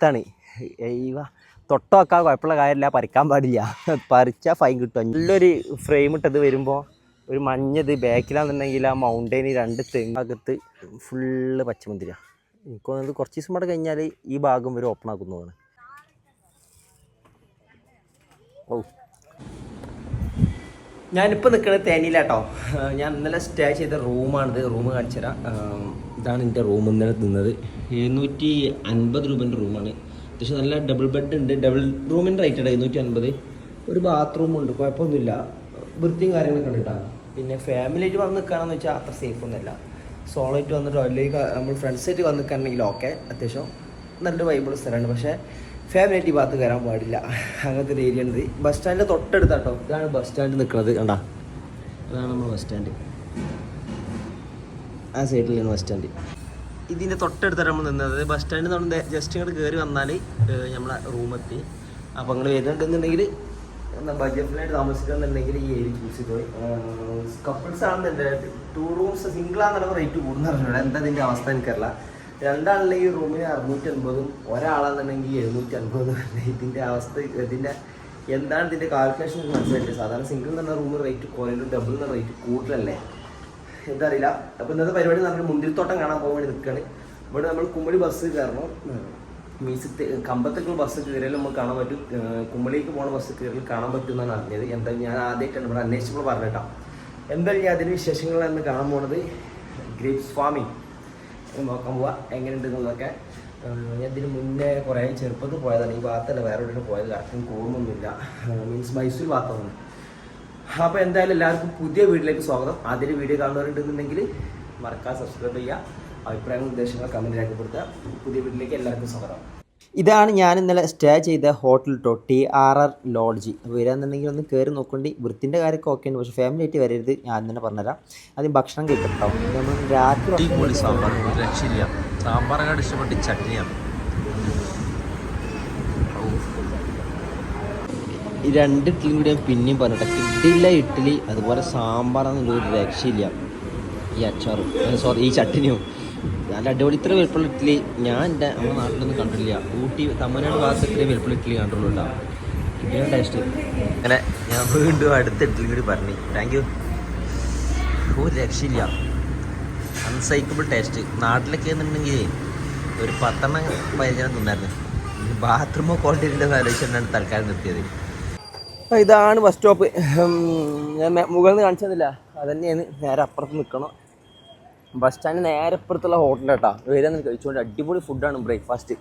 ാണ് ഈ തൊട്ട് വെക്കാൻ കുഴപ്പമുള്ള കാര്യമില്ല. പറിക്കാൻ പാടില്ല. പറിച്ചാൽ ഫൈൻ കിട്ടും. നല്ലൊരു ഫ്രെയിം ഇട്ടത് വരുമ്പോൾ ഒരു മഞ്ഞത് ബാക്കിലാണെന്നുണ്ടെങ്കിൽ ആ മൗണ്ടൈന് രണ്ട് തെങ്ങകത്ത് ഫുള്ള് പച്ചമുന്തിരിയാണ് എനിക്ക് തോന്നുന്നത് കുറച്ച് ദിവസം കൂടെ കഴിഞ്ഞാൽ ഈ ഭാഗം വരെ ഓപ്പൺ ആക്കുന്നതാണ് ഓ ഞാനിപ്പോൾ നിൽക്കുന്നത് തേനിയിലാട്ടോ. ഞാൻ ഇന്നലെ സ്റ്റേ ചെയ്ത റൂമാണിത് റൂം കാണിച്ചു തരാം. ഇതാണ് എന്റെ റൂം ഇന്നലെ നിന്നത് എഴുന്നൂറ്റി അൻപത് രൂപേന്റെ റൂമാണ് അത്യാവശ്യം നല്ല ഡബിൾ ബെഡ് ഉണ്ട്. ഡബിൾ റൂമിന്റെ റേറ്റ് ആണ് എഴുന്നൂറ്റി അൻപത്. ഒരു ബാത്റൂം ഉണ്ട്. കുഴപ്പമൊന്നുമില്ല. വൃത്തിയും കാര്യങ്ങളൊക്കെ കണ്ടിട്ടാണ് പിന്നെ ഫാമിലി ആയിട്ട് വന്ന് നിൽക്കുകയാണെന്ന് വെച്ചാൽ അത്ര സേഫ് ഒന്നുമില്ല. സോളായിട്ട് വന്നിട്ടോ അല്ലെങ്കിൽ നമ്മൾ ഫ്രണ്ട്സായിട്ട് വന്ന് നിൽക്കുകയാണെങ്കിൽ ഓക്കെ അത്യാവശ്യം നല്ലൊരു വൈബിൾ സ്ഥലമാണ്. പക്ഷേ ഫാമിലി ആയിട്ട് ഈ ഭാഗത്ത് കയറാൻ പാടില്ല. അങ്ങനത്തെ ഒരു ഏരിയ ഉണ്ട് ബസ് സ്റ്റാൻഡിന്റെ തൊട്ടടുത്താട്ടോ. ഇതാണ് ബസ് സ്റ്റാൻഡ് നിൽക്കുന്നത് കണ്ടാ? അതാണ് നമ്മൾ ബസ് സ്റ്റാൻഡ് ആ സൈഡിലാണ് ബസ് സ്റ്റാൻഡ് ഇതിന്റെ തൊട്ടടുത്താണ് നമ്മൾ നിന്നത്. ബസ് സ്റ്റാൻഡിൽ നിന്ന് ജസ്റ്റ് ഇങ്ങോട്ട് കയറി വന്നാൽ നമ്മളെ റൂമെത്തി അപ്പോൾ നിങ്ങൾ വരുന്നുണ്ടെന്നുണ്ടെങ്കിൽ എന്താ ബജറ്റിലായിട്ട് താമസിക്കുന്നുണ്ടെങ്കിൽ ഈ ഏരിയ ചൂസ് ചെയ്തോയി കപ്പിൾസ് ആണെന്നുണ്ടെങ്കിൽ ടു റൂംസ് സിംഗിൾ ആണെന്നുള്ള റേറ്റ് കൂടുന്ന എന്താ ഇതിന്റെ അവസ്ഥ എനിക്കറിയില്ല. രണ്ടാളുണ്ടെങ്കിൽ റൂമിന് അറുന്നൂറ്റി അൻപതും ഒരാളാണെന്നുണ്ടെങ്കിൽ എഴുന്നൂറ്റി അൻപതും ഇതിന്റെ അവസ്ഥ ഇതിന്റെ എന്താണ് ഇതിന്റെ കാൽക്കുലേഷൻ മനസ്സിലായിട്ട് സാധാരണ സിംഗിൾ എന്ന റൂം റേറ്റ് കുറയുന്നു ഡബിൾ എന്ന റേറ്റ് കൂടുതലല്ലേ? എന്താ അറിയില്ല അപ്പോൾ ഇന്നത്തെ പരിപാടി നമ്മൾ മുന്തിരിത്തോട്ടം കാണാൻ പോകാൻ വേണ്ടി നിൽക്കുകയാണ്. ഇവിടെ നമ്മൾ കുമ്പളി ബസ് കയറണം. മീൻസ് കമ്പത്തേക്കുള്ള ബസ് കയറിയാൽ നമുക്ക് കാണാൻ പറ്റും. കുമ്പളിക്ക് പോണ ബസ് കയറിയാൽ കാണാൻ പറ്റും എന്നാണ് അറിഞ്ഞത്. എന്താ ഞാൻ ആദ്യമായിട്ടാണ് ഇവിടെ അന്വേഷിച്ചപ്പോൾ പറഞ്ഞിട്ടാ എന്തായാലും ഞാൻ അതിന് വിശേഷങ്ങളാണ് കാണാൻ പോണത്. ഗ്രേപ്സ് ഫാമിംഗ് നോക്കാൻ പോവാ. എങ്ങനെയുണ്ട് എന്നുള്ളതൊക്കെ ഇതിന് മുന്നേ കുറേ ചെറുപ്പത്തിൽ പോയതാണ്. ഈ ഭാഗത്തല്ല വേറെ ഒരു പോയത്. കറക്റ്റ് ഓർമ്മയൊന്നുമില്ല മീൻസ് മൈസൂർ ഭാഗത്താണ്. അപ്പോൾ എന്തായാലും എല്ലാവർക്കും പുതിയ വീട്ടിലേക്ക് സ്വാഗതം. ആദ്യം വീഡിയോ കാണുന്നവരുണ്ടെന്നുണ്ടെങ്കിൽ മറക്കാൻ സബ്സ്ക്രൈബ് ചെയ്യുക. അഭിപ്രായങ്ങൾ നിർദ്ദേശങ്ങൾ കമന്റ് രേഖപ്പെടുത്തുക. പുതിയ വീട്ടിലേക്ക് എല്ലാവർക്കും സ്വാഗതം. ഇതാണ് ഞാൻ ഇന്നലെ സ്റ്റേ ചെയ്ത ഹോട്ടൽ കേട്ടോ ടി ആർ ആർ ലോഡ്ജ് വരാന്നുണ്ടെങ്കിൽ ഒന്ന് കയറി നോക്കേണ്ടി. വൃത്തിന്റെ കാര്യമൊക്കെ ഓക്കെ ഉണ്ട് പക്ഷേ ഫാമിലി ആയിട്ട് വരരുത്. ഞാൻ തന്നെ പറഞ്ഞുതരാം. ആദ്യം ഭക്ഷണം കഴിക്കട്ടോ. നമ്മൾ രാത്രി സാമ്പാർ. ഇഷ്ടപ്പെട്ട് ചട്നിയാണ് ഈ രണ്ട് ഇഡ്ഡലിയും കൂടി ഞാൻ പിന്നെയും പറഞ്ഞിട്ട് കിട്ടില്ല ഇഡ്ഡലി. അതുപോലെ സാമ്പാർ ഒരു രക്ഷയില്ല. ഈ അച്ചാറും. സോറി ഈ ചട്ടിനിയും നല്ല അടിപൊളി. ഇത്ര വെളുപ്പുള്ള ഇഡ്ഡലി ഞാൻ എന്റെ നമ്മുടെ നാട്ടിലൊന്നും കണ്ടിട്ടില്ല. ഊട്ടി തമിഴ്നാട് ഭാഗത്ത് ഇത്രയും വെളുപ്പുള്ള ഇഡ്ഡലി കണ്ടുള്ളൂ ഇഡ്ഡലിയുടെ ടേസ്റ്റ് അങ്ങനെ ഞാൻ വീണ്ടും അടുത്ത ഇഡ്ഡലി കൂടി പറഞ്ഞു. താങ്ക് യു ഒരു രക്ഷയില്ല. അൺസൈക്കബിൾ ടേസ്റ്റ് നാട്ടിലൊക്കെ എന്നുണ്ടെങ്കിൽ ഒരു പത്തെണ്ണം പതിനഞ്ചെണ്ണം തിന്നായിരുന്നു. ബാത്റൂമോ ക്വാളിറ്റി ആലോചിച്ചിട്ടാണ് തൽക്കാലം നിർത്തിയത്. ഇതാണ് ബസ് സ്റ്റോപ്പ് ഞാൻ മുകളിൽ നിന്ന് കാണിച്ചതില്ല അതന്നെയാണ് നേരെ അപ്പുറത്ത് നിൽക്കണം. ബസ് സ്റ്റാൻഡ് നേരെ ഇപ്പുറത്തുള്ള ഹോട്ടലാട്ടാ വരാൻ കഴിച്ചുകൊണ്ട് അടിപൊളി ഫുഡാണ് ബ്രേക്ക്ഫാസ്റ്റ്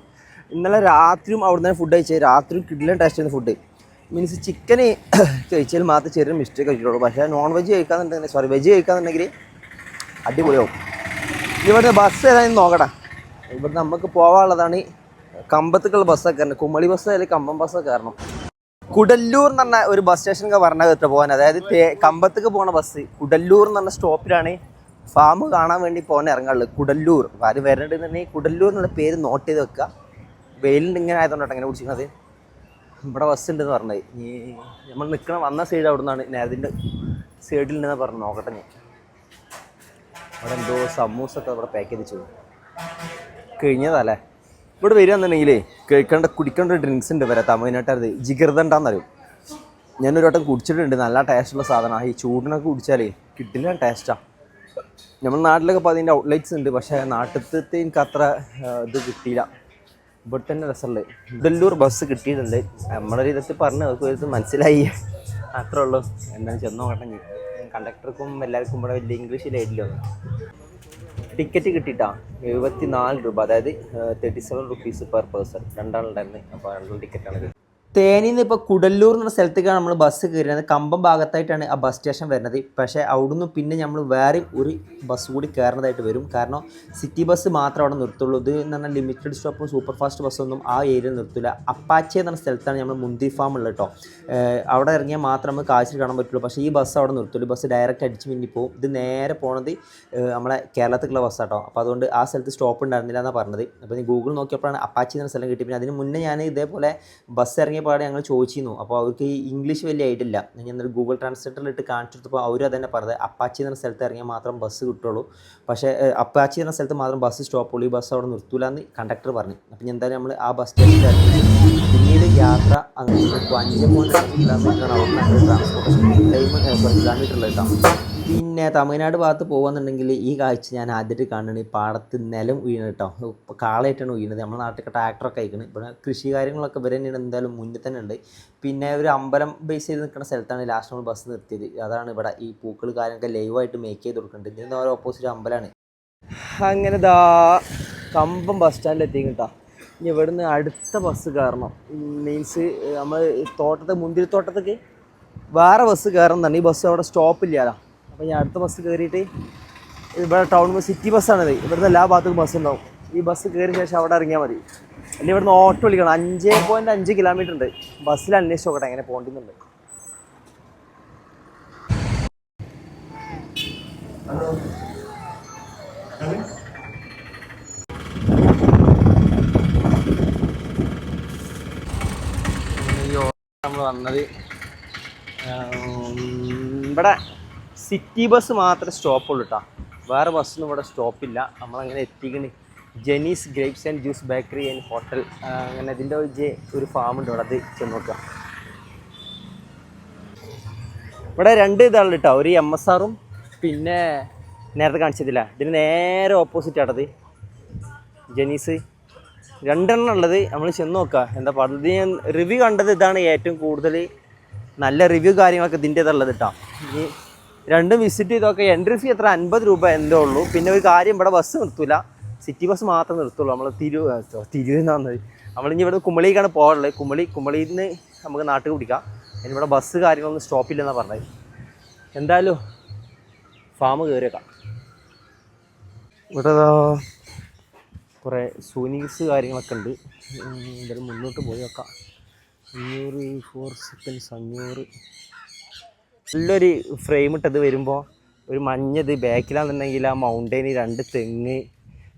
ഇന്നലെ രാത്രിയും അവിടെ നിന്ന് ഫുഡ് കഴിച്ചത് രാത്രിയും കിഡിലും ടേസ്റ്റ് ചെയ്യുന്ന ഫുഡ് മീൻസ് ചിക്കന് കഴിച്ചാൽ മാത്രമേ ചെറിയ മിസ്റ്റേക്ക് കഴിച്ചിട്ടുള്ളൂ. പക്ഷേ നോൺ വെജ് കഴിക്കാന്നുണ്ടെങ്കിൽ സോറി വെജ് കഴിക്കാന്നുണ്ടെങ്കിൽ അടിപൊളിയാവും. ഇവിടുത്തെ ബസ് ഏതായാലും നോക്കടാ. ഇവിടെ നമുക്ക് പോകാനുള്ളതാണ് കമ്പത്തേക്കുള്ള ബസ്സൊക്കെ കയറണം കുമളി ബസ് അല്ലെങ്കിൽ കമ്പം ബസ്സൊക്കെ കയറണം കുടല്ലൂർ എന്ന് പറഞ്ഞ ഒരു ബസ് സ്റ്റേഷനൊക്കെ പറഞ്ഞാൽ എത്ര പോകാൻ. അതായത് കമ്പത്തേക്ക് പോകുന്ന ബസ് കുടല്ലൂർ എന്ന് പറഞ്ഞ സ്റ്റോപ്പിലാണ് ഫാം കാണാൻ വേണ്ടി പോകാൻ ഇറങ്ങാനുള്ളത് കുടല്ലൂർ. ആര് വരണ്ടെന്നുണ്ടെങ്കിൽ കുടല്ലൂർ എന്നുള്ള പേര് നോട്ട് ചെയ്ത് വെക്കുക. വെയിലിന്റെ ഇങ്ങനെ ആയതുകൊണ്ടാണ് അങ്ങനെ കുടിച്ചിരുന്നത് ഇവിടെ ബസ് ഉണ്ടെന്ന് പറഞ്ഞത് ഈ നമ്മൾ നിൽക്കണ വന്ന സൈഡ് അവിടെ നിന്നാണ് നേരത്തിന്റെ സൈഡിൽ നിന്ന് പറഞ്ഞു നോക്കട്ടെ ഞാൻ. അവിടെ എന്തോ സമൂസൊക്കെ ഇവിടെ പാക്ക് ചെയ്ത് വെച്ചു കഴിഞ്ഞതല്ലേ? ഇവിടെ വരികയാണെന്നുണ്ടെങ്കിലേ കഴിക്കേണ്ട കുടിക്കേണ്ട ഡ്രിങ്ക്സ് ഉണ്ട് വരെ തമിഴ്നാട്ടത് ജിഗർദണ്ടാന്നറിയും ഞാനൊരു വട്ടം കുടിച്ചിട്ടുണ്ട്. നല്ല ടേസ്റ്റുള്ള സാധനമാണ്. ഈ ചൂടിനൊക്കെ കുടിച്ചാലേ കിട്ടില്ല ടേസ്റ്റാണ് നമ്മുടെ നാട്ടിലൊക്കെ ഇപ്പോൾ അതിന്റെ ഔട്ട്ലെറ്റ്സ് ഉണ്ട്. പക്ഷേ നാട്ടിലത്തെ എനിക്ക് അത്ര ഇത് കിട്ടിയില്ല. ഇവിടെ തന്നെ രസമുണ്ട് ഇടല്ലൂർ ബസ് കിട്ടിയിട്ടുണ്ട്. നമ്മുടെ ഇതൊക്കെ പറഞ്ഞ് അവർക്ക് മനസ്സിലായി. അത്രേ ഉള്ളൂ. എന്താണ് ചെന്ന് നോക്കട്ടെ. കണ്ടക്ടർക്കും എല്ലാവർക്കും ഇവിടെ വലിയ ഇംഗ്ലീഷിലായിട്ടില്ല ടിക്കറ്റ് കിട്ടിയിട്ടാ. എഴുപത്തി നാല് രൂപ. അതായത് thirty seven rupees per person രണ്ടാളുണ്ടായിരുന്നു അപ്പോൾ രണ്ടും ടിക്കറ്റാണ് തേനിയിൽ നിന്ന് ഇപ്പോൾ കുടല്ലൂർ എന്ന സ്ഥലത്തേക്കാണ് നമ്മൾ ബസ് കയറിയത് കമ്പം ഭാഗത്തായിട്ടാണ് ആ ബസ് സ്റ്റേഷൻ വരുന്നത്. പക്ഷേ അവിടുന്ന് പിന്നെ നമ്മൾ വേറെ ഒരു ബസ് കൂടി കയറുന്നതായിട്ട് വരും. കാരണം സിറ്റി ബസ് മാത്രം അവിടെ നിർത്തുള്ളൂ. ഇത് എന്ന് പറഞ്ഞാൽ ലിമിറ്റഡ് സ്റ്റോപ്പും സൂപ്പർ ഫാസ്റ്റ് ബസ്സൊന്നും ആ ഏരിയയിൽ നിർത്തില്ല അപ്പാച്ചെ എന്ന സ്ഥലത്താണ് നമ്മൾ മുന്തി ഫാം ഉള്ളത് കേട്ടോ അവിടെ ഇറങ്ങിയാൽ മാത്രം നമുക്ക് കാഴ്ച കാണാൻ പറ്റുള്ളൂ. പക്ഷേ ഈ ബസ് അവിടെ നിർത്തുള്ളൂ. ബസ് ഡയറക്റ്റ് അടിച്ച് മിന്നി പോകും ഇത് നേരെ പോണത് നമ്മളെ കേരളത്തിലുള്ള ബസ്സാട്ടോ അപ്പോൾ അതുകൊണ്ട് ആ സ്ഥലത്ത് സ്റ്റോപ്പ് ഉണ്ടായിരുന്നില്ല എന്നാണ് പറഞ്ഞത്. അപ്പോൾ ഗൂഗിൾ നോക്കിയപ്പോഴാണ് അപ്പാച്ചി എന്ന സ്ഥലം കിട്ടി. പിന്നെ അതിന് മുന്നേ ഞാൻ ഇതേപോലെ ബസ് ഇറങ്ങിയ ഇറങ്ങിയ പാടെ ഞങ്ങൾ ചോദിച്ചിരുന്നു. അപ്പോൾ അവർക്ക് ഈ ഇംഗ്ലീഷ് വലിയ ആയിട്ടില്ല. ഞാൻ എന്നിട്ട് ഗൂഗിൾ ട്രാൻസ്ലേറ്ററിലിട്ട് കാണിച്ചെടുത്തപ്പോൾ അവർ അതന്നെ പറഞ്ഞത്. അപ്പാച്ചി എന്ന സ്ഥലത്ത് ഇറങ്ങിയാൽ മാത്രം ബസ് കിട്ടുള്ളൂ. പക്ഷേ അപ്പാച്ചി എന്ന സ്ഥലത്ത് മാത്രം ബസ് സ്റ്റോപ്പുള്ളൂ ഈ ബസ് അവിടെ നിർത്തൂല എന്ന് കണ്ടക്ടർ പറഞ്ഞു. അപ്പം ഞാൻ എന്തായാലും നമ്മൾ ആ ബസ് സ്റ്റേഷനിൽ പിന്നീട് യാത്ര അങ്ങനെ അഞ്ച് പോയിന്റ് കിലോമീറ്ററാണ് അവിടെ ട്രാൻസ്പോർട്ടേഷൻ ടൈം കിലോമീറ്റർ ഉള്ളത് കേട്ടോ. പിന്നെ തമിഴ്നാട് ഭാഗത്ത് പോകുകയെന്നുണ്ടെങ്കിൽ ഈ കാഴ്ച ഞാൻ ആദ്യമായിട്ട് കാണുന്നത് ഈ പാടത്ത് നിലം വീണ് കേട്ടോ കാളയായിട്ടാണ് വീണത്. നമ്മുടെ നാട്ടിലൊക്കെ ട്രാക്ടറൊക്കെ അയക്കുന്നത് ഇവിടെ കൃഷി കാര്യങ്ങളൊക്കെ വരെ തന്നെയാണ് എന്തായാലും മുന്നിൽ തന്നെ ഉണ്ട്. പിന്നെ ഒരു അമ്പലം ബേസ് ചെയ്ത് നിൽക്കുന്ന സ്ഥലത്താണ് ലാസ്റ്റ് നമ്മൾ ബസ് നിർത്തിയത്. അതാണ് ഇവിടെ ഈ പൂക്കൾ കാര്യങ്ങളൊക്കെ ലൈവായിട്ട് മേക്ക് ചെയ്ത് കൊടുക്കുന്നുണ്ട് ഇതിന് ഓരോ ഓപ്പോസിറ്റ് അമ്പലമാണ് അങ്ങനെ ദാ കമ്പം ബസ് സ്റ്റാൻഡിൽ എത്തി കേട്ടോ ഇനി ഇവിടുന്ന് അടുത്ത ബസ് കയറണം. മീൻസ് നമ്മൾ തോട്ടത്തെ മുന്തിരിത്തോട്ടത്തേക്ക് വേറെ ബസ് കയറുന്നതാണ് ഈ ബസ് അവിടെ സ്റ്റോപ്പില്ലാതാ അപ്പോൾ ഞാൻ അടുത്ത ബസ് കയറിയിട്ട് ഇവിടെ ടൗൺ സിറ്റി ബസ്സാണിത് ഇവിടുന്ന് എല്ലാ ഭാഗത്തും ബസ് ഉണ്ടാവും. ഈ ബസ് കയറിയ ശേഷം അവിടെ ഇറങ്ങിയാൽ മതി. അല്ലെങ്കിൽ ഇവിടുന്ന് ഓട്ടോ വിളിക്കണം. അഞ്ച് പോയിന്റ് അഞ്ച് കിലോമീറ്റർ ഉണ്ട്. ബസ്സിൽ അന്വേഷിച്ച് നോക്കട്ടെ എങ്ങനെ പോകേണ്ടുന്നുണ്ട് നമ്മൾ വന്നത് ഇവിടെ. സിറ്റി ബസ് മാത്രമേ സ്റ്റോപ്പുള്ളൂ കേട്ടോ വേറെ ബസ്സൊന്നും ഇവിടെ സ്റ്റോപ്പില്ല. നമ്മളങ്ങനെ എത്തിക്കണ്. ജെനീസ് grapes and juice bakery and hotel. അങ്ങനെ ഇതിന്റെ ഒരു ഒരു ഫാം ഉണ്ട് ഇവിടെ. അത് ചെന്ന് നോക്കുക ഇവിടെ രണ്ട് ഇതാണ് കേട്ടോ ഒരു എം എസ് ആറും പിന്നെ നേരത്തെ കാണിച്ചതില്ല? ഇതിന് നേരെ ഓപ്പോസിറ്റ് ആട്ടത് ജെനീസ്. രണ്ടെണ്ണം ഉള്ളത്. നമ്മൾ ചെന്ന് നോക്കുക എന്താ പറയുക ഇത് ഞാൻ റിവ്യൂ കണ്ടത് ഇതാണ് ഏറ്റവും കൂടുതൽ നല്ല റിവ്യൂ കാര്യങ്ങളൊക്കെ ഇതിന്റെ ഉള്ളത് കേട്ടോ ഇനി രണ്ടും വിസിറ്റ് ചെയ്തൊക്കെ എൻട്രി ഫീ എത്ര? അൻപത് രൂപ എന്തേ ഉള്ളൂ. പിന്നെ ഒരു കാര്യം ഇവിടെ ബസ് നിർത്തൂല. സിറ്റി ബസ് മാത്രം നിർത്തുള്ളൂ. നമ്മൾ തിരു തിരുവനന്തപുരം വന്നത് നമ്മളിനി ഇവിടെ കുമളിക്കാണ് പോകാറുള്ളത് കുമളി കുമളിയിൽ നിന്ന് നമുക്ക് നാട്ടിൽ പിടിക്കാം ഇനി ഇവിടെ ബസ് കാര്യങ്ങളൊന്നും സ്റ്റോപ്പില്ലെന്നാണ് പറഞ്ഞത്. എന്തായാലും ഫാം കയറിയേക്കാം ഇവിടെ കുറേ സൂനീസ് കാര്യങ്ങളൊക്കെ ഉണ്ട്. എന്തായാലും മുന്നോട്ട് പോയി നോക്കാം. അഞ്ഞൂറ് ഫോർ സെക്കൻഡ്സ് അഞ്ഞൂറ്. നല്ലൊരു ഫ്രെയിം ഇട്ടത് വരുമ്പോൾ ഒരു മഞ്ഞത് ബാക്കിലാണെന്നുണ്ടെങ്കിൽ ആ മൗണ്ടൈന് രണ്ട് തെങ്ങ്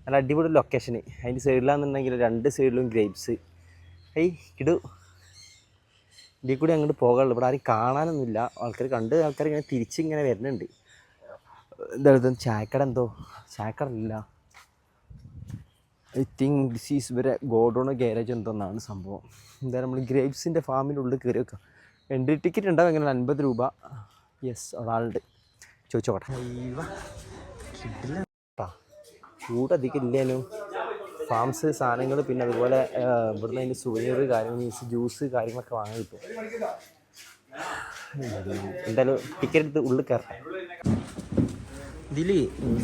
നല്ല അടിപൊളി ലൊക്കേഷന് അതിന്റെ സൈഡിലാണെന്നുണ്ടെങ്കിൽ രണ്ട് സൈഡിലും ഗ്രേപ്സ് ഐ ഇടു. ഇതിൽ കൂടി അങ്ങോട്ട് പോകാനുള്ളൂ. ഇവിടെ ആരും കാണാനൊന്നുമില്ല. ആൾക്കാർ കണ്ട് ആൾക്കാർ ഇങ്ങനെ തിരിച്ചിങ്ങനെ വരുന്നുണ്ട്. എന്താ ചായക്കട എന്തോ? ചായക്കട ഇല്ല ഐ തിങ്ക് ദിസ് ഈസ് ഇവരെ ഗോഡോണോ ഗാരേജ് എന്തോന്നാണ് സംഭവം. എന്തായാലും നമ്മൾ ഗ്രേപ്സിന്റെ ഫാമിന്റെ ഉള്ളിൽ കയറി വെക്കാം എൻട്രി ടിക്കറ്റ് ഉണ്ടാവും എങ്ങനെ? അൻപത് രൂപ. യെസ് ഒരാളുണ്ട് ചോദിച്ചോട്ടെ ചൂട് അധികം ഇല്ലേനും. ഫാംസ് സാധനങ്ങൾ പിന്നെ അതുപോലെ ഇവിടുന്ന് അതിന്റെ സുവനീർ കാര്യങ്ങൾ ജ്യൂസ് കാര്യങ്ങളൊക്കെ വാങ്ങാൻ കിട്ടും. എന്തായാലും ടിക്കറ്റ് എടുത്ത് ഉള്ളിൽ കയറട്ടെ. ഇതിൽ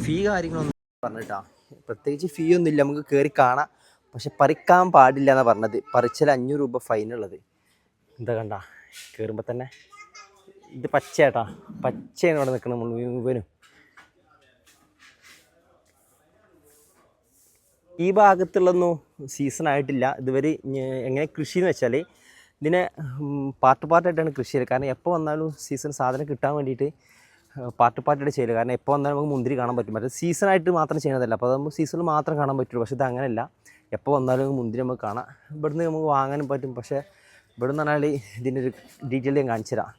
ഫീ കാര്യങ്ങളൊന്നും പറഞ്ഞിട്ടാ. പ്രത്യേകിച്ച് ഫീ ഒന്നും ഇല്ല. നമുക്ക് കയറി കാണാം. പക്ഷെ പറിക്കാൻ പാടില്ല എന്നാണ് പറഞ്ഞത്. പറിച്ചാൽ അഞ്ഞൂറ് രൂപ ഫൈൻ ഉള്ളത്. എന്താ കണ്ട? കയറുമ്പോൾ തന്നെ ഇത് പച്ചയാട്ടാ. പച്ചയാണ് ഇവിടെ നിൽക്കുന്നത് മുഴുവനും. ഈ ഭാഗത്തുള്ളൊന്നും സീസൺ ആയിട്ടില്ല. ഇതുവരെ എങ്ങനെ കൃഷി എന്ന് വെച്ചാൽ ഇതിനെ പാർട്ട് പാർട്ടായിട്ടാണ് കൃഷി ചെയ്യുന്നത് കാരണം എപ്പോൾ വന്നാലും സീസൺ സാധനം കിട്ടാൻ വേണ്ടിയിട്ട് പാർട്ട് പാർട്ടായിട്ട് ചെയ്യുക കാരണം എപ്പോൾ വന്നാലും നമുക്ക് മുന്തിരി കാണാൻ പറ്റും. മറ്റേ സീസണായിട്ട് മാത്രം ചെയ്യുന്നതല്ല. അപ്പോൾ നമുക്ക് സീസണിൽ മാത്രം കാണാൻ പറ്റുള്ളൂ. പക്ഷേ ഇത് അങ്ങനെയല്ല. എപ്പോൾ വന്നാലും മുന്തിരി നമുക്ക് കാണാം. ഇവിടുന്ന് നമുക്ക് വാങ്ങാനും പറ്റും. പക്ഷേ ഇവിടെ നിന്ന് പറഞ്ഞാൽ ഇതിന്റെ ഒരു ഡീറ്റെയിൽ ഞാൻ കാണിച്ചു തരാം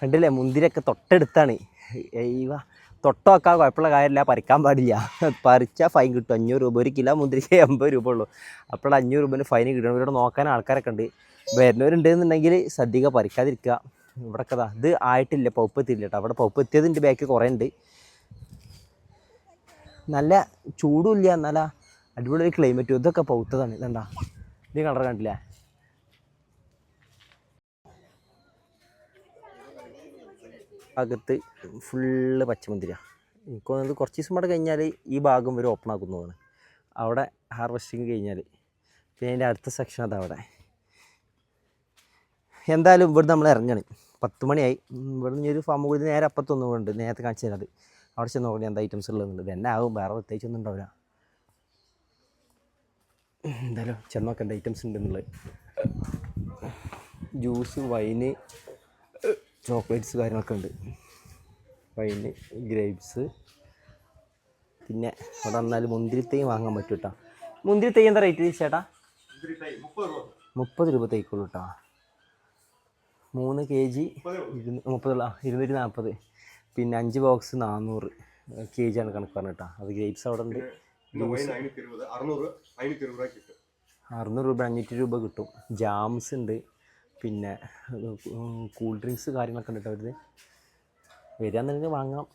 കണ്ടില്ലേ? മുന്തിരിയൊക്കെ തൊട്ടടുത്താണ്. ഏയ്വ തൊട്ടാക്കാൻ കുഴപ്പമുള്ള കാര്യമില്ല. പറിക്കാൻ പാടില്ല. പറിച്ചാൽ ഫൈൻ കിട്ടും. അഞ്ഞൂറ് രൂപ. ഒരു കിലോ മുന്തിരിക്ക് എൺപത് രൂപ ഉള്ളൂ. അപ്പോൾ അഞ്ഞൂറ് രൂപേന്റെ ഫൈൻ കിട്ടണം ഇവിടെ നോക്കാൻ ആൾക്കാരൊക്കെ ഉണ്ട്. വരുന്നവരുണ്ട് എന്നുണ്ടെങ്കിൽ ശ്രദ്ധിക്കുക പറിക്കാതിരിക്കുക. ഇവിടെ കഥ ഇത് ആയിട്ടില്ല പൗപ്പ് എത്തിയില്ല കേട്ടോ. അവിടെ പൗപ്പ് എത്തിയതിന്റെ ബാക്ക് കുറേ ഉണ്ട്. നല്ല ചൂടുമില്ല നല്ല അടിപൊളി ക്ലൈമറ്റും ഇതൊക്കെ പൗത്തതാണ്. ഇതണ്ടാ ഇത് കളർ കണ്ടില്ലേ? അകത്ത് ഫുള്ള് പച്ചമുന്തിരിയാണ് എനിക്ക് തോന്നുന്നത് കുറച്ച് ദിവസം കൂടെ കഴിഞ്ഞാൽ ഈ ഭാഗം വരെ ഓപ്പൺ ആക്കുന്നതാണ് അവിടെ ഹാർവെസ്റ്റിങ് കഴിഞ്ഞാൽ പിന്നെ അതിന്റെ അടുത്ത സെക്ഷൻ അതാ അവിടെ. എന്തായാലും ഇവിടെ നമ്മൾ ഇറങ്ങണം. പത്ത് മണിയായി. ഇവിടെ നിന്ന് ഒരു ഫാം കൂടി നേരെ അപ്പത്തൊന്നും ഉണ്ട് നേരത്തെ കാണിച്ചു തരാത് അവിടെ ചെന്ന് നോക്കണം എന്താ ഐറ്റംസ് ഉള്ളതുണ്ട് തന്നെ ആകും വേറെ പ്രത്യേകിച്ച് ഒന്നും ഉണ്ടാവില്ല. എന്തായാലും ചെന്ന് നോക്കേണ്ട ഐറ്റംസ് ഉണ്ടെന്നുള്ളത്. ജ്യൂസ് വൈന് ചോക്ലേറ്റ്സ് കാര്യങ്ങളൊക്കെ ഉണ്ട്. വൈന് ഗ്രേപ്സ് പിന്നെ അവിടെ വന്നാൽ മുന്തിരിത്തൈ വാങ്ങാൻ പറ്റും കേട്ടോ മുന്തിരിത്തൈ എന്താ റേറ്റ് ചേട്ടാ? മുപ്പത് രൂപ തൈക്കുള്ളൂ കേട്ടോ മൂന്ന് കെ ജി ഇരുന്നൂ മുപ്പത് ഇരുന്നൂറ്റി നാൽപ്പത് പിന്നെ അഞ്ച് ബോക്സ് നാനൂറ് കെ ജി ആണ് കണക്ക് പറഞ്ഞത് കേട്ടോ അത് ഗ്രേപ്സ് അവിടെ ഉണ്ട്. അറുന്നൂറ് രൂപ അഞ്ഞൂറ്റി രൂപ കിട്ടും. ജാംസ് ഉണ്ട്. പിന്നെ കൂൾ ഡ്രിങ്ക്സ് കാര്യങ്ങളൊക്കെ ഉണ്ട് കേട്ടോ അവരുത് വരികയാണെന്നുണ്ടെങ്കിൽ വാങ്ങാം.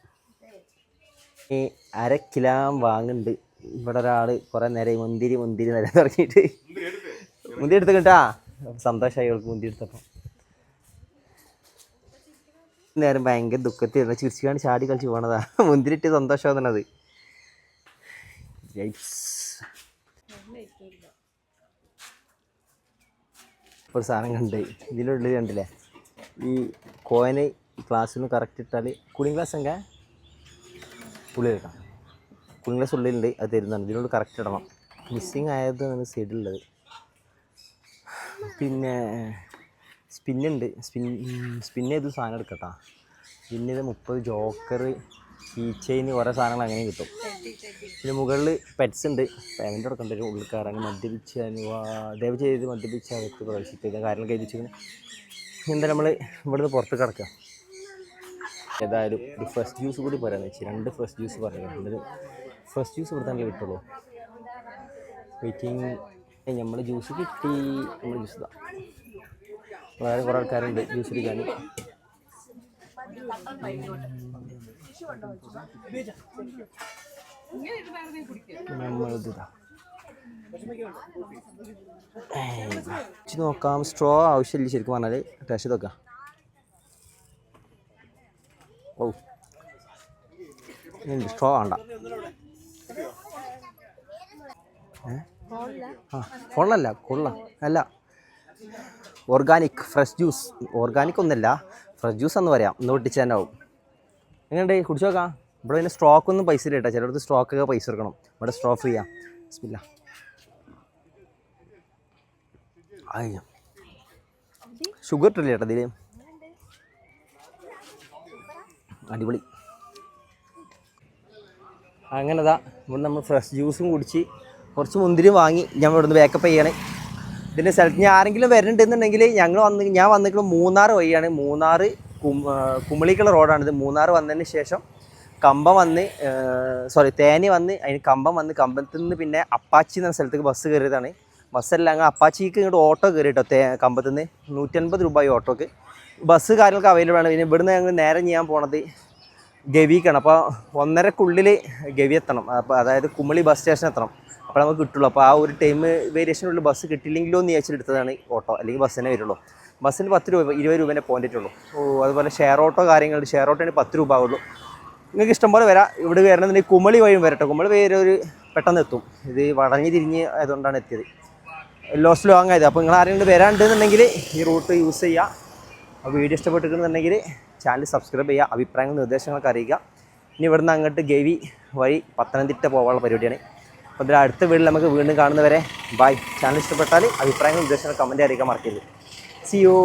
ഈ അര കിലോ വാങ്ങുന്നുണ്ട്. ഇവിടെ ഒരാൾ കുറേ നേരം മുന്തിരി മുന്തിരി നേരം തുടങ്ങിയിട്ട് മുന്തിരി എടുത്ത് കേട്ടാ. സന്തോഷമായി അവൾക്ക് മുന്തിരി എടുത്തപ്പോൾ നേരം ഭയങ്കര ദുഃഖത്തിൽ ചിരിച്ചുകൊണ്ട് ചാടി കളിച്ച് പോണതാ. മുന്തിരിട്ട് സന്തോഷമാകുന്നത് ഒരു സാധനം കണ്ട്. ഇതിലുള്ളിൽ കണ്ടില്ലേ? ഈ കോയിന് ഗ്ലാസ്സിന് കറക്റ്റ് ഇട്ടാൽ കൂളിംഗ് ഗ്ലാസ് എങ്ക? ഉള്ളിൽ ഇടാം കൂളിംഗ് ഗ്ലാസ് ഉള്ളിലുണ്ട് അത് തരുന്നതാണ്. ഇതിനോട് കറക്റ്റ് ഇടണം. മിസ്സിങ് ആയത് സൈഡിലുള്ളത് പിന്നെ സ്പിന്നുണ്ട് സ്പിൻ സ്പിൻ ചെയ്ത് സാധനം എടുക്കട്ടാ? പിന്നെ ഇത് മുപ്പത് ജോക്കർ കീ ചെയിൻ കുറേ സാധനങ്ങൾ അങ്ങനെ കിട്ടും. പിന്നെ മുകളിൽ പെറ്റ്സ് ഉണ്ട്. പേമെന്റ് കൊടുക്കേണ്ട ഒരു ഉള്ളിൽ കയറാൻ മദ്യപിച്ച് അനുവാ ദയവ് ചെയ്ത് മദ്യപിച്ച് അകത്ത് പ്രവേശിപ്പിക്കുന്ന കാര്യങ്ങൾ കഴിച്ചിരിക്കുന്നത് എന്താ നമ്മൾ ഇവിടുന്ന് പുറത്ത് കിടക്കുക ഏതായാലും ഒരു ഫസ്റ്റ് ജ്യൂസ് കൂടി പറയാന്ന് വെച്ചാൽ രണ്ട് ഫസ്റ്റ് ജ്യൂസ് പറയുന്നത് ഫസ്റ്റ് ജ്യൂസ് ഇവിടെ തന്നെ കിട്ടുള്ളൂ. വെയിറ്റിംഗ് നമ്മൾ ജ്യൂസ് കിട്ടി. നമ്മൾ ജ്യൂസ് ഇതാ. വേറെ കുറേ ആൾക്കാരുണ്ട് ജ്യൂസ് കുടിക്കാൻ നോക്കാം. സ്ട്രോ ആവശ്യമില്ല ശരിക്കും പറഞ്ഞാൽ ടേസ്റ്റ് നോക്കാം. ഓ സ്ട്രോ വേണ്ട? ആ കൊള്ളല്ല കൊള്ള. അല്ല. ഓർഗാനിക് ഫ്രഷ് ജ്യൂസ് ഓർഗാനിക് ഒന്നല്ല. ഫ്രഷ് ജ്യൂസ് എന്ന് പറയാം. ഒന്ന് പൊട്ടിച്ച് തന്നെ ആവും. എങ്ങനെയുണ്ട്? കുടിച്ചു നോക്കാം. ഇവിടെ പിന്നെ സ്ട്രോക്ക് ഒന്നും പൈസ ഇല്ല കേട്ടോ. സ്ട്രോക്ക് ഒക്കെ പൈസ എടുക്കണം. ഇവിടെ സ്ട്രോ ഫ്രീ ആ. അയ്യോ ഷുഗർ ഇട്ടില്ല ചേട്ടാ ഇതിൽ അടിപൊളി. അങ്ങനെതാ ഇവിടെ നമ്മൾ ഫ്രഷ് ജ്യൂസും കുടിച്ച് കുറച്ച് മുന്തിരി വാങ്ങി. ഞാൻ ഇവിടുന്ന് ബാക്കപ്പ് ചെയ്യണേ. ഇതിന്റെ സ്ഥലത്ത് ഞാൻ ആരെങ്കിലും വരുന്നുണ്ടെന്നുണ്ടെങ്കിൽ ഞങ്ങൾ വന്ന് ഞാൻ വന്നിട്ടുള്ള മൂന്നാർ വഴിയാണ്. ആ, കുമളിക്കുള്ള റോഡാണിത് മൂന്നാർ വന്നതിന് ശേഷം കമ്പം വന്ന് സോറി തേനി വന്ന് അതിന് കമ്പം വന്ന് കമ്പത്തിൽ നിന്ന് പിന്നെ അപ്പാച്ചി എന്ന സ്ഥലത്തേക്ക് ബസ് കയറിയതാണ്. ബസ്സല്ല അങ്ങ് അപ്പാച്ചിക്ക് ഇങ്ങോട്ട് ഓട്ടോ കയറി കേട്ടോ തേ കമ്പത്തിൽ നിന്ന്. നൂറ്റൻപത് രൂപ ഈ ഓട്ടോക്ക്. ബസ് കാര്യങ്ങളൊക്കെ അവൈലബിൾ ആണ്. പിന്നെ ഇവിടുന്ന് ഞങ്ങൾ നേരെ ചെയ്യാൻ പോണത് ഗവിക്കാണ്. അപ്പോൾ ഒന്നരക്കുള്ളിൽ ഗവി എത്തണം. അപ്പോൾ അതായത് കുമളി ബസ് സ്റ്റേഷൻ എത്തണം. അപ്പോൾ നമുക്ക് കിട്ടുള്ളൂ. അപ്പോൾ ആ ഒരു ടൈം വേരിയേഷനുള്ള ബസ് കിട്ടിയില്ലെങ്കിലോ എന്ന് വിചാരിച്ചിട്ട് എടുത്തതാണ് ഓട്ടോ. അല്ലെങ്കിൽ ബസ്സിനെ വരുള്ളൂ. ബസ്സിന് പത്ത് രൂപ ഇരുപത് രൂപേനെ പോയിട്ടിട്ടുള്ളൂ ഓ അതുപോലെ ഷെയർ ഓട്ടോ കാര്യങ്ങൾ ഷെയർ ഓട്ടോന് പത്ത് രൂപ ആവുള്ളൂ. നിങ്ങൾക്ക് ഇഷ്ടം പോലെ വരാം. ഇവിടെ വരണമെന്നുണ്ടെങ്കിൽ കുമളി വഴിയും വരട്ടെ. കുമളി വരെ ഒരു പെട്ടെന്ന് എത്തും. ഇത് വളഞ്ഞ് തിരിഞ്ഞ് ആയതുകൊണ്ടാണ് എത്തിയത്. ലോസ്റ്റ് ലോങ് ആയത്. അപ്പോൾ നിങ്ങൾ ആരെങ്കിലും വരാണ്ടെന്നുണ്ടെങ്കിൽ ഈ റൂട്ട് യൂസ് ചെയ്യുക. അപ്പോൾ വീഡിയോ ഇഷ്ടപ്പെട്ടിട്ടുണ്ടെന്നുണ്ടെങ്കിൽ ചാനൽ സബ്സ്ക്രൈബ് ചെയ്യുക. അഭിപ്രായങ്ങൾ നിർദ്ദേശങ്ങളൊക്കെ അറിയിക്കുക. ഇനി ഇവിടുന്ന് അങ്ങോട്ട് ഗവി വഴി പത്തനംതിട്ട പോകാനുള്ള പരിപാടിയാണ്. അപ്പോൾ അടുത്ത വീട്ടിൽ നമുക്ക് വീണ്ടും കാണുന്നവരെ ബൈ ചാനൽ ഇഷ്ടപ്പെട്ടാൽ അഭിപ്രായങ്ങൾ നിർദ്ദേശങ്ങൾ കമന്റ് അറിയിക്കാൻ മറക്കരുത്. C U